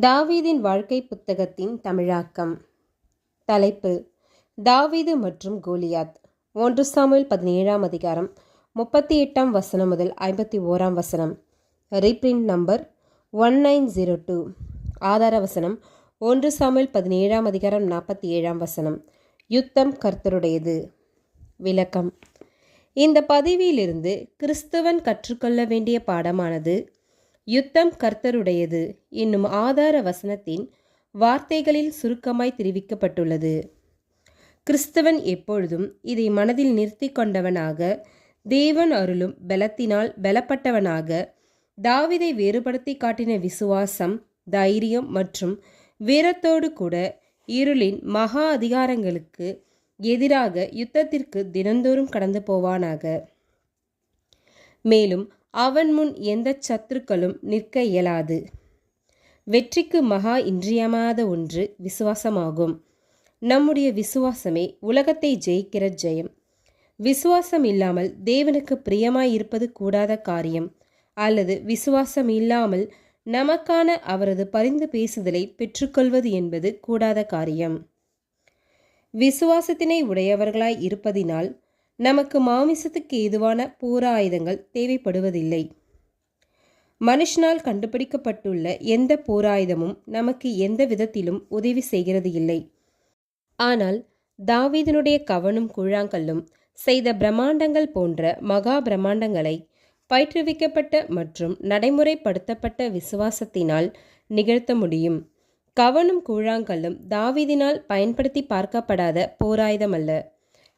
தாவீதின் வாழ்க்கை புத்தகத்தின் தமிழாக்கம். தலைப்பு தாவீது மற்றும் கோலியாத். ஒன்று சாமியில் பதினேழாம் அதிகாரம் முப்பத்தி எட்டாம் வசனம் முதல் ஐம்பத்தி ஓராம் வசனம். Reprint number one nine zero two ஆதார வசனம் ஒன்று சாமியில் பதினேழாம் அதிகாரம் நாற்பத்தி ஏழாம் வசனம். யுத்தம் கர்த்தருடையது. விளக்கம். இந்த பதிவிலிருந்து கிறிஸ்தவன் கற்றுக்கொள்ள வேண்டிய பாடமானது யுத்தம் கர்த்தருடையது என்னும் ஆதார வசனத்தின் வார்த்தைகளில் சுருக்கமாய் தெரிவிக்கப்பட்டுள்ளது. கிறிஸ்தவன் எப்பொழுதும் இதை மனதில் நிறுத்தி கொண்டவனாக தேவன் அருளும் பலத்தினால் பலப்பட்டவனாக தாவிதை வேறுபடுத்தி காட்டின விசுவாசம் தைரியம் மற்றும் வீரத்தோடு கூட இருளின் மகா அதிகாரங்களுக்கு எதிராக யுத்தத்திற்கு தினந்தோறும் கடந்து போவானாக. மேலும் அவன் முன் எந்த சத்துருக்களும் நிற்க இயலாது. வெற்றிக்கு மகா இன்றியமாத ஒன்று விசுவாசமாகும். நம்முடைய விசுவாசமே உலகத்தை ஜெயிக்கிற ஜெயம். விசுவாசம் இல்லாமல் தேவனுக்கு பிரியமாய் இருப்பது கூடாத காரியம். அல்லது விசுவாசம் இல்லாமல் நமக்கான அவரது பரிந்து பேசுதலை பெற்றுக்கொள்வது என்பது கூடாத காரியம். விசுவாசத்தினை உடையவர்களாய் இருப்பதினால் நமக்கு மாமிசத்துக்கு ஏதுவான போர் ஆயுதங்கள் தேவைப்படுவதில்லை. மனுஷனால் கண்டுபிடிக்கப்பட்டுள்ள எந்த போராயுதமும் நமக்கு எந்த விதத்திலும் உதவி செய்கிறது இல்லை. ஆனால் தாவீதனுடைய கவனும் குழாங்கல்லும் செய்த பிரம்மாண்டங்கள் போன்ற மகா பிரம்மாண்டங்களை பயிற்றுவிக்கப்பட்ட மற்றும் நடைமுறைப்படுத்தப்பட்ட விசுவாசத்தினால் நிகழ்த்த முடியும். கவனும் கூழாங்கல்லும் தாவீதினால் பயன்படுத்தி பார்க்கப்படாத போராயுதமல்ல.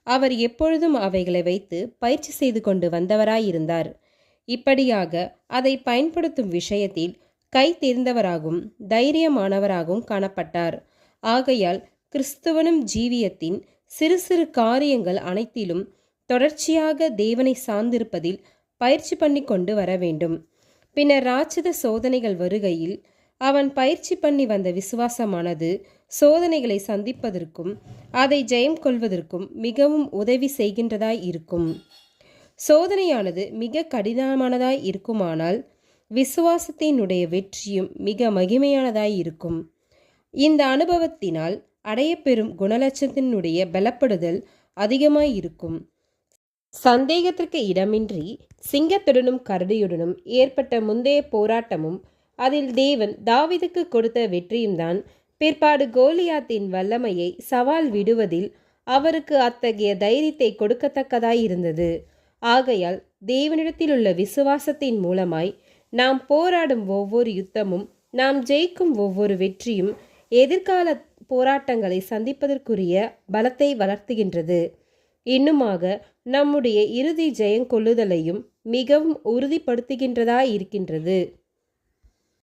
அவர் எப்பொழுதும் அவைகளை வைத்து பயிற்சி செய்து கொண்டு வந்தவராயிருந்தார். இப்படியாக அதை பயன்படுத்தும் விஷயத்தில் கை தேர்ந்தவராகவும் தைரியமானவராகவும் காணப்பட்டார். ஆகையால் கிறிஸ்துவனும் ஜீவியத்தின் சிறு சிறு காரியங்கள் அனைத்திலும் தொடர்ச்சியாக தேவனை சார்ந்திருப்பதில் பயிற்சி பண்ணி கொண்டு வர வேண்டும். பின்னர் ராட்சத சோதனைகள் வருகையில் அவன் பயிற்சி பண்ணி வந்த விசுவாசமானது சோதனைகளை சந்திப்பதற்கும் அதை ஜெயம் கொள்வதற்கும் மிகவும் உதவி செய்கின்றதாய் இருக்கும். சோதனையானது மிக கடினமானதாய் இருக்குமானால் விசுவாசத்தினுடைய வெற்றியும் மிக மகிமையானதாய் இருக்கும். இந்த அனுபவத்தினால் அடையப்பெறும் குணலட்சத்தினுடைய பலப்படுதல் அதிகமாய் இருக்கும். சந்தேகத்திற்கு இடமின்றி சிங்கத்துடனும் கரடியுடனும் ஏற்பட்ட முந்தைய போராட்டமும் அதில் தேவன் தாவிதுக்கு கொடுத்த வெற்றியும் தான் பிற்பாடு கோலியாத்தின் வல்லமையை சவால் விடுவதில் அவருக்கு அத்தகைய தைரியத்தை கொடுக்கத்தக்கதாய் இருந்தது. ஆகையால் தேவனிடத்தில் உள்ள விசுவாசத்தின் மூலமாய் நாம் போராடும் ஒவ்வொரு யுத்தமும் நாம் ஜெயிக்கும் ஒவ்வொரு வெற்றியும் எதிர்கால போராட்டங்களை சந்திப்பதற்குரிய பலத்தை வளர்த்துகின்றது. இன்னுமாக நம்முடைய இறுதி ஜெயங்கொள்ளுதலையும் மிகவும் உறுதிப்படுத்துகின்றதாய் இருக்கின்றது.